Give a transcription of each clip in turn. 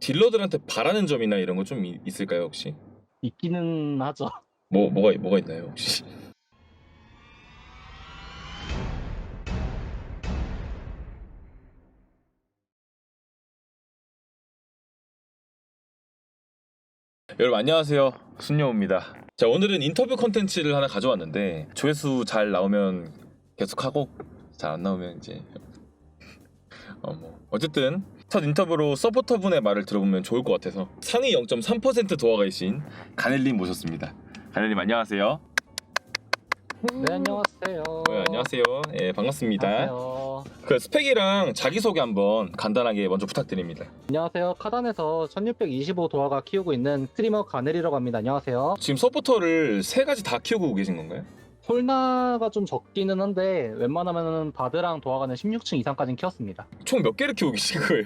딜러들한테 바라는 점이나 이런 거 좀 있을까요 혹시? 있기는 하죠. 뭐 뭐가 뭐가 있나요 혹시? 여러분 안녕하세요 순여우입니다 자 오늘은 인터뷰 컨텐츠를 하나 가져왔는데 조회수 잘 나오면 계속하고 잘 안 나오면 이제 어 뭐 어쨌든 첫 인터뷰로 서포터분의 말을 들어보면 좋을 것 같아서 상위 0.3% 도화가 이신 가넬님 모셨습니다 가넬님 안녕하세요 네 안녕하세요. 네, 안녕하세요 예 반갑습니다 안녕하세요. 그 스펙이랑 자기소개 한번 간단하게 먼저 부탁드립니다 안녕하세요. 카단에서 1625 도화가 키우고 있는 스트리머 가넬이라고 합니다. 안녕하세요. 지금 서포터를 세 가지 다 키우고 계신 건가요? 홀나가 좀 적기는 한데 웬만하면 바드랑 도화가는 16층 이상까지는 키웠습니다. 총 몇 개를 키우고 계신 거예요?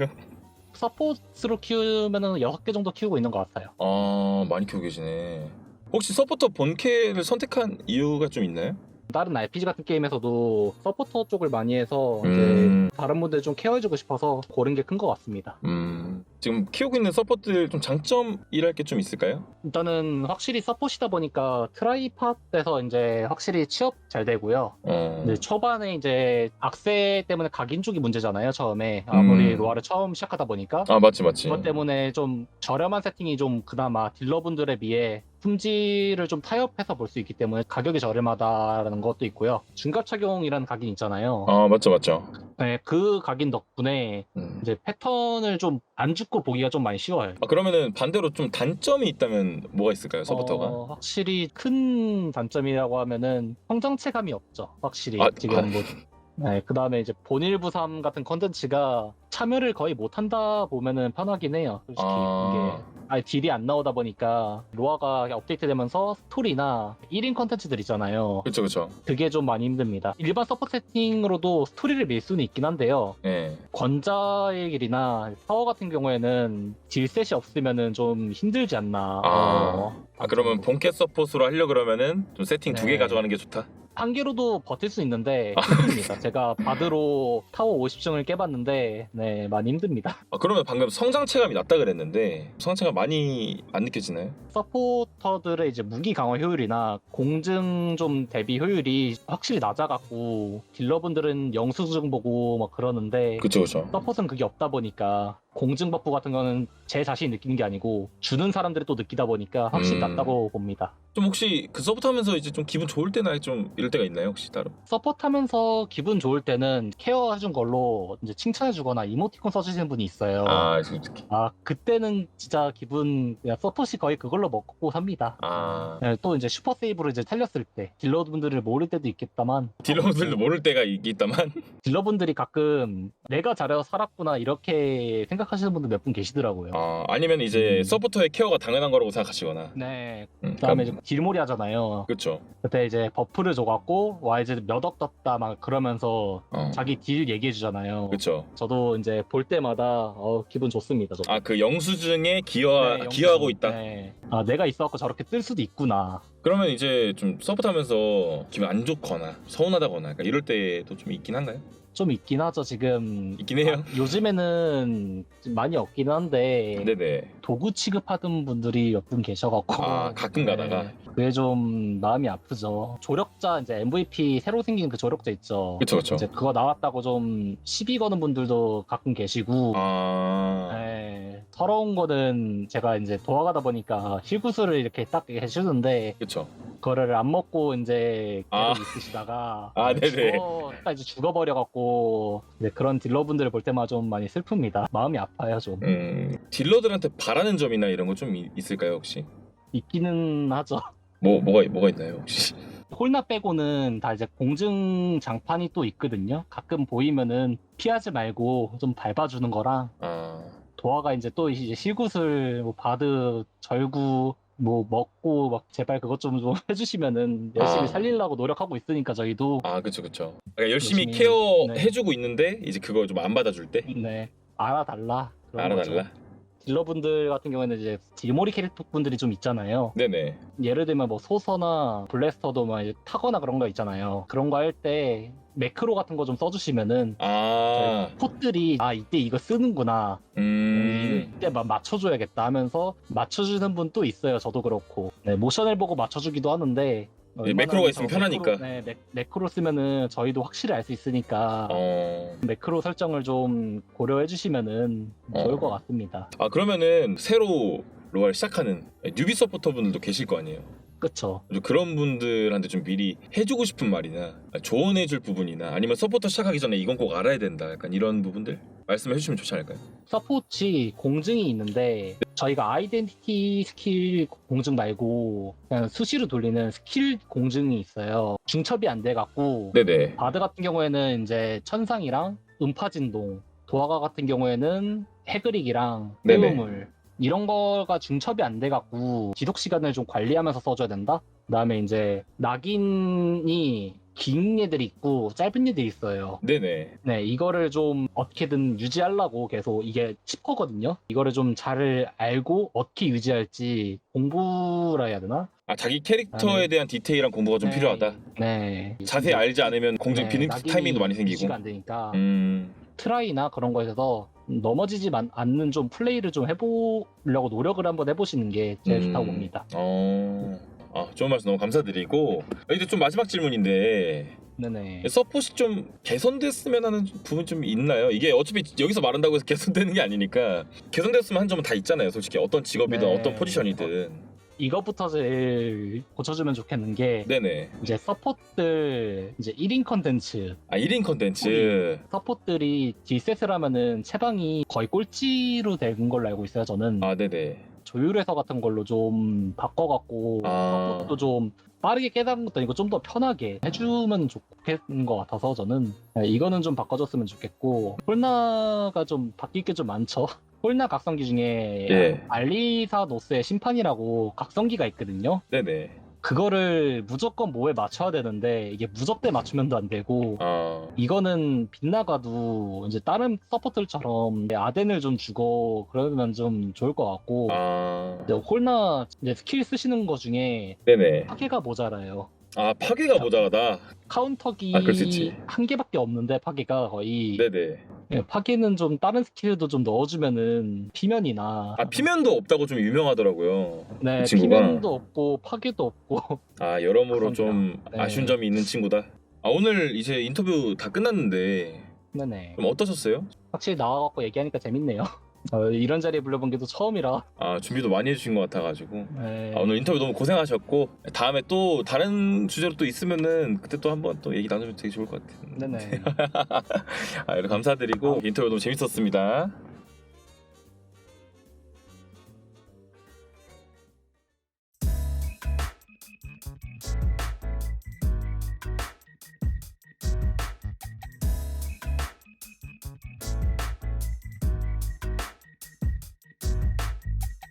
서포트로 키우면은 6개 정도 키우고 있는 것 같아요. 아 많이 키우고 계시네 혹시 서포터 본캐를 선택한 이유가 좀 있나요? 다른 RPG 같은 게임에서도 서포터 쪽을 많이 해서 음. 이제 다른 분들 좀 케어해주고 싶어서 고른 게 큰 것 같습니다. 음 지금 키우고 있는 서포트들 좀 장점이랄 게 좀 있을까요? 일단은 확실히 서폿이다 보니까 트라이팟에서 이제 확실히 취업 잘 되고요. 어 이제 초반에 이제 악세 때문에 각인 쪽이 문제잖아요. 처음에 아무리 음. 로아를 처음 시작하다 보니까 아 맞지 맞지 그것 때문에 좀 저렴한 세팅이 좀 그나마 딜러분들에 비해 품질을 좀 타협해서 볼 수 있기 때문에 가격이 저렴하다라는 것도 있고요. 중갑 착용이라는 각인 있잖아요. 아 맞죠 맞죠 네, 그 각인 덕분에 음. 이제 패턴을 좀 안 죽고 보기가 좀 많이 쉬워요. 아 그러면은 반대로 좀 단점이 있다면 뭐가 있을까요 서포터가? 어, 확실히 큰 단점이라고 하면은 성장체감이 없죠. 확실히 아, 지금 아. 뭐 네, 그 다음에 이제 본일부삼 같은 컨텐츠가 참여를 거의 못 한다 보면은 편하긴 해요. 솔직히 아. 이게 아예 딜이 안 나오다 보니까 로아가 업데이트되면서 스토리나 1인 컨텐츠들 있잖아요. 그쵸 그쵸 그게 좀 많이 힘듭니다. 일반 서포 세팅으로도 스토리를 밀 수는 있긴 한데요. 예. 권자의 길이나 파워 같은 경우에는 딜셋이 없으면은 좀 힘들지 않나. 아. 어, 아 그러면 본캐 서폿으로 하려 그러면은 좀 세팅 두 개 네. 가져가는 게 좋다. 한 개로도 버틸 수 있는데 아. 힘듭니다. 제가 바드로 타워 50층을 깨봤는데 네 많이 힘듭니다. 아 그러면 방금 성장 체감이 낮다 그랬는데 성장 체감 많이 안 느껴지나요? 서포터들의 이제 무기 강화 효율이나 공증 좀 대비 효율이 확실히 낮아갖고 딜러분들은 영수증 보고 막 그러는데 그쵸 그쵸. 서폿은 그게 없다 보니까 공증 버프 같은 거는 제 자신이 느끼는 게 아니고 주는 사람들이 또 느끼다 보니까 확실히 음. 낮다고 봅니다. 좀 혹시 그 서포트 하면서 이제 좀 기분 좋을 때나 좀 이럴 때가 있나요 혹시 따로? 서포트하면서 기분 좋을 때는 케어해준 걸로 이제 칭찬해주거나 이모티콘 써주시는 분이 있어요. 아 솔직히. 아 그때는 진짜 기분 그냥 서폿이 거의 그걸로 먹고 삽니다. 아 네, 또 이제 슈퍼 세이브로 이제 살렸을 때 딜러분들을 모를 때도 있겠다만 딜러분들도 모를 때가 있- 있다만. 딜러분들이 가끔 내가 잘해서 살았구나 이렇게 생각 하시는 분들 몇 분 계시더라고요. 아 아니면 이제 음. 서포터의 케어가 당연한 거라고 생각하시거나. 네. 음, 그다음에 그럼- 이제 딜몰이 하잖아요. 그쵸. 그때 이제 버프를 줘갖고 와 이제 몇 억 떴다 막 그러면서 어. 자기 딜 얘기해 주잖아요. 그쵸. 저도 이제 볼 때마다 어, 기분 좋습니다. 저도. 아그 영수증에 기여 네, 기여하고. 있다. 네. 아 내가 있어갖고 저렇게 뜰 수도 있구나. 그러면 이제 좀 서포트 하면서 기분 안 좋거나 서운하다거나 약간 이럴 때도 좀 있긴 한가요? 좀 있긴 하죠 지금. 있긴 해요. 아, 요즘에는 좀 많이 없긴 한데 네네. 도구 취급하던 분들이 몇 분 계셔갖고 아, 가끔 가다가. 그게 좀 마음이 아프죠. 조력자 이제 MVP 새로 생긴 그 조력자 있죠. 그쵸 그쵸. 이제 그거 나왔다고 좀 시비 거는 분들도 가끔 계시고 아 네, 서러운 거는 제가 이제 도와가다 보니까 힐구슬을 이렇게 딱 해주는데 그쵸. 그거를 안 먹고 이제 계속 아. 있으시다가 아, 네네. 죽어, 딱 이제 죽어버려갖고 이제 그런 딜러분들을 볼 때마다 좀 많이 슬픕니다. 마음이 아파요 좀. 음 딜러들한테 바라는 점이나 이런 거 좀 있을까요 혹시? 있기는 하죠. 뭐 뭐가 뭐가 있나요 혹시? 홀나 빼고는 다 이제 공증 장판이 또 있거든요. 가끔 보이면은 피하지 말고 좀 밟아주는 거랑 아 도화가 이제 또 이제 실구슬 뭐 바드 절구 뭐 먹고 막 제발 그것 좀 좀 해주시면은 열심히 아. 살리려고 노력하고 있으니까 저희도 아 그쵸 그쵸. 그러니까 열심히, 열심히, 케어 네. 해주고 있는데 이제 그거 좀 안 받아줄 때 네 알아달라 그런 알아달라. 거죠. 딜러분들 같은 경우에는 이제 딜모리 캐릭터 분들이 좀 있잖아요. 네네. 예를 들면 뭐 소서나 블래스터도 막 타거나 그런 거 있잖아요. 그런 거 할 때 매크로 같은 거 좀 써주시면은 아 콧들이 아 이때 이거 쓰는구나 음. 이때 막 맞춰줘야겠다 하면서 맞춰주는 분 또 있어요. 저도 그렇고 네, 모션을 보고 맞춰주기도 하는데 얼마나 매크로가 있으면 저 편하니까. 매크로, 네, 매, 매크로 쓰면은 저희도 확실히 알 수 있으니까 어. 매크로 설정을 좀 고려해 주시면은 좋을 어. 것 같습니다. 아 그러면은 새로 로얄 시작하는 뉴비 서포터 분들도 계실 거 아니에요. 그쵸? 좀 그런 분들한테 좀 미리 해주고 싶은 말이나 조언해줄 부분이나 아니면 서포터 시작하기 전에 이건 꼭 알아야 된다. 약간 이런 부분들 말씀해 주시면 좋지 않을까요? 서포치 공증이 있는데 저희가 아이덴티티 스킬 공증 말고 그냥 수시로 돌리는 스킬 공증이 있어요. 중첩이 안 돼 갖고 네네. 바드 같은 경우에는 이제 천상이랑 음파진동, 도화가 같은 경우에는 해그릭이랑 네네. 해우물 이런 거가 중첩이 안 돼 갖고 지속 시간을 좀 관리하면서 써줘야 된다. 그다음에 이제 낙인이 긴 애들이 있고 짧은 애들이 있어요. 네네. 네, 이거를 좀 어떻게든 유지하려고 계속 이게 칩거든요. 이거를 좀 잘 알고 어떻게 유지할지 공부라 해야 되나? 아 자기 캐릭터에 아니. 대한 디테일한 공부가 좀 네, 필요하다. 네. 자세히 알지 않으면 공중 네, 비는 타이밍도 많이 생기고. 안 되니까 음. 트라이나 그런 거에서 넘어지지 만- 않는 좀 플레이를 좀 해보려고 노력을 한번 해보시는 게 제일 음. 좋다고 봅니다. 어. 아 좋은 말씀 너무 감사드리고 이제 좀 마지막 질문인데 네네. 서폿이 좀 개선됐으면 하는 부분 좀 있나요? 이게 어차피 여기서 말한다고 해서 개선되는 게 아니니까 개선됐으면 한 점은 다 있잖아요. 솔직히 어떤 직업이든 네. 어떤 포지션이든. 이것부터 제일 고쳐주면 좋겠는 게 네네. 이제 서포트들 이제 1인 컨텐츠 아 1인 컨텐츠. 서포트들이 딜셋을 하면은 채방이 거의 꼴찌로 된 걸로 알고 있어요. 저는 아 네네. 조율해서 같은 걸로 좀 바꿔갖고 아. 서포트도 좀 빠르게 깨달은 것도 아니고 좀 더 편하게 해주면 좋겠는 것 같아서 저는 네, 이거는 좀 바꿔줬으면 좋겠고 홀나가 좀 바뀔 게 좀 많죠. 홀나 각성기 중에 예. 알리사 노스의 심판이라고 각성기가 있거든요. 네네. 그거를 무조건 뭐에 맞춰야 되는데 이게 무적대 맞추면도 안 되고 아 이거는 빗나가도 이제 다른 서포터처럼 아덴을 좀 주고 그러면 좀 좋을 것 같고 아. 이제 홀나 이제 스킬 쓰시는 거 중에 네네. 파괴가 모자라요. 아 파괴가 모자라다. 카운터기 아, 그럴 수 있지. 한 개밖에 없는데 파괴가 거의 네네. 예, 파괴는 좀 다른 스킬도 좀 넣어주면은 피면이나 아 피면도 없다고 좀 유명하더라고요. 네 이 친구가. 피면도 없고 파괴도 없고 아 여러모로 좀 네. 아쉬운 점이 있는 친구다. 아 오늘 이제 인터뷰 다 끝났는데 네네 그럼 어떠셨어요? 확실히 나와갖고 얘기하니까 재밌네요. 어, 이런 자리에 불러본 게또 처음이라 아 준비도 많이 해주신 것 같아가지고 네. 아, 오늘 인터뷰 너무 고생하셨고 다음에 또 다른 주제로 또 있으면은 그때 또 한번 또 얘기 나누면 되게 좋을 것 같아요. 네네. 아 여러분 감사드리고 인터뷰 너무 재밌었습니다.